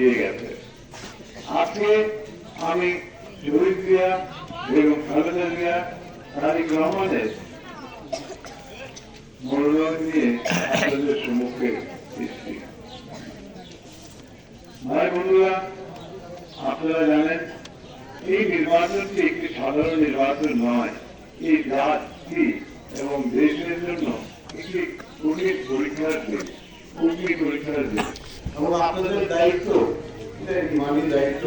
দিয়ে গেছে। আজকে আমি রহমানের মনোনয়ন নিয়ে আপনাদের সম্মুখে এসেছি। ভাই বন্ধুরা, আপনারা জানেন, এই নির্বাচনটি একটি সাধারণ নির্বাচন নয়। এই জাতি এবং দেশের জন্য একটি কঠিন পরীক্ষার দিন, কঠিন পরীক্ষার দিন। এবং আপনাদের দায়িত্ব, এটা ইমানি দায়িত্ব।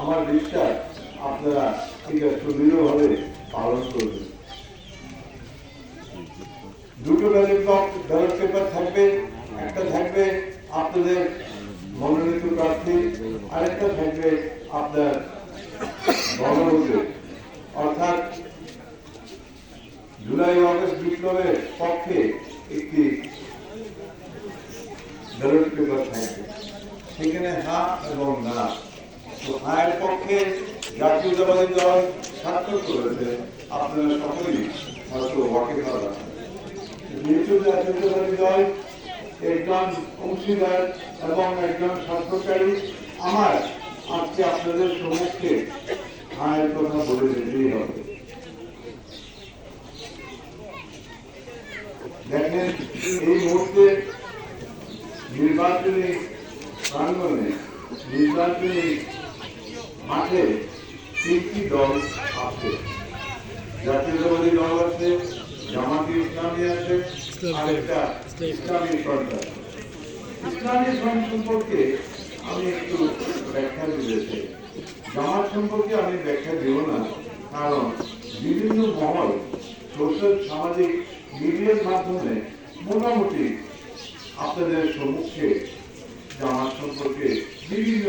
আমার বিশ্বাস আপনারা এটা সুদৃঢ়ভাবে পালন করবেন। দুটো ব্যালট বক্স পেপার থাকবে, একটা থাকবে আপনাদের মনোনীত প্রার্থী, আরেকটা থাকবে আপনার গণভোটের অর্থাৎ জুলাই, অগস্ট বিপ্লবের পক্ষে একটি ব্যালট পেপার থাকবে সেখানে হা এবং না। তো হায়ের পক্ষে জাতীয়তাবাদী দল সার্থক করেছে আপনারা সকলেই, হয়তো ওয়াকিফ আছেন যেহেতু দল একজন অংশীদার এবং একজন স্বাস্থ্যকারী আমার আজকে আপনাদের কথা বলে দিতেই হবে। দেখেন, এই মুহূর্তে নির্বাচনী প্রাঙ্গনে নির্বাচনী মাঠে তিনটি দল আছে। জাতীয়তাবাদী দল আছে, জামাতি ইসলামী আছে, আরেকটা ইসলামী ফ্রন্ট আছে ইসলামী ফ্রন্ট সম্পর্কে আমি একটু ব্যাখ্যা দিতে চাই। জামাত সম্পর্কে আমি ব্যাখ্যা দেব না, কারণ বিভিন্ন মহল, সোশ্যাল, সামাজিক মিডিয়ার মাধ্যমে মোটামুটি আপনাদের সম্মুখে জানার সম্পর্কে বিভিন্ন